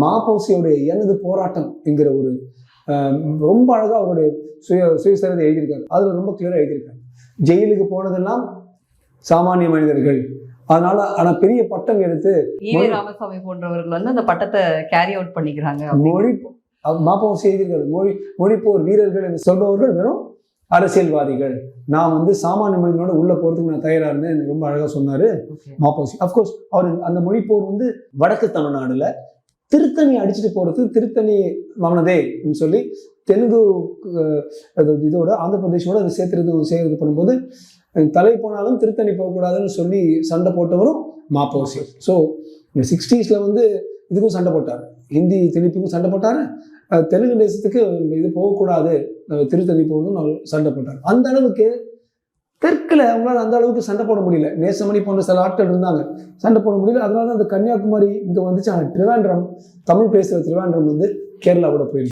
மாப்போசியோடைய எனது போராட்டம் என்கிற ஒரு ரொம்ப அழகாக அவருடைய சுய சுயசரிதை எழுதியிருக்காரு. அதில் ரொம்ப கிளியராக எழுதியிருக்காரு. ஜெயிலுக்கு போனதெல்லாம் சாமானிய மனிதர்கள். அதனால ஆனால் பெரிய பட்டம் எடுத்து ராமசாமி போன்றவர்கள் வந்து அந்த பட்டத்தை கேரி அவுட் பண்ணிக்கிறாங்க மொழி மாப்போசி எழுதியிருக்காரு. மொழி மொழிப்போர் வீரர்கள் என்று சொல்பவர்கள் வெறும் அரசியல்வாதிகள். நான் வந்து சாமானிய மனிதனோட உள்ள போறதுக்கு நான் தயாரா இருந்தேன் ரொம்ப அழகா சொன்னாரு. மாப்போசி அஃப்கோர்ஸ் அவர் அந்த மொழிப்போர் வந்து வடக்கு தமிழ்நாடுல திருத்தணி அடிச்சுட்டு போகிறது திருத்தணி மகனதே சொல்லி தெலுங்கு அது இதோட ஆந்திர பிரதேஷோட அதை சேர்த்துறது செய்யறது பண்ணும்போது தலை போனாலும் திருத்தணி போகக்கூடாதுன்னு சொல்லி சண்டை போட்டவரும் மாப்போசி ஸோ இந்த சிக்ஸ்டீஸில் வந்து இதுக்கும் சண்டை போட்டார். ஹிந்தி திணிப்புக்கும் சண்டை போட்டார். தெலுங்கு தேசத்துக்கு இது போகக்கூடாது. திருத்தணி போகணும்னு அவர் சண்டை போட்டார். அந்த அளவுக்கு தெற்கில் அவங்களால அந்த அளவுக்கு சண்டை போட முடியல. நேசமணி போன்ற சில ஆட்கள் இருந்தாங்க. சண்டை போட முடியல. அதனால தான் அந்த கன்னியாகுமரி இங்கே வந்துச்சு. ஆனால் திருவேண்டரம் தமிழ் பேசுகிற திருவேண்டரம் வந்து கேரளாவோட போயிடுச்சு.